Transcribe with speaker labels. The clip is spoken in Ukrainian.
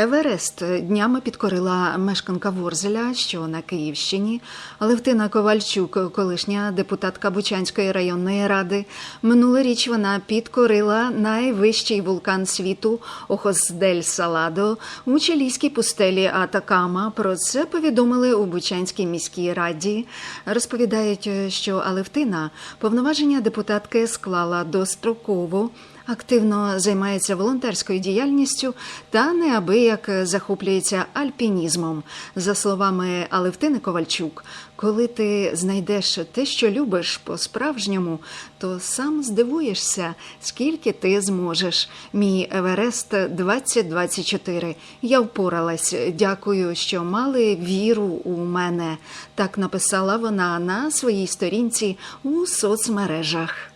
Speaker 1: Еверест днями підкорила мешканка Ворзеля, що на Київщині. Левтина Ковальчук, колишня депутатка Бучанської районної ради. Минулоріч вона підкорила найвищий вулкан світу Охосдель Саладо у чилійській пустелі Атакама. Про це повідомили у Бучанській міській раді. Розповідають, що Алевтина повноваження депутатки склала достроково активно займається волонтерською діяльністю та неабияк захоплюється альпінізмом. За словами Алевтини Ковальчук, коли ти знайдеш те, що любиш по-справжньому, то сам здивуєшся, скільки ти зможеш. Мій Еверест 2024. Я впоралась. Дякую, що мали віру у мене. Так написала вона на своїй сторінці у соцмережах.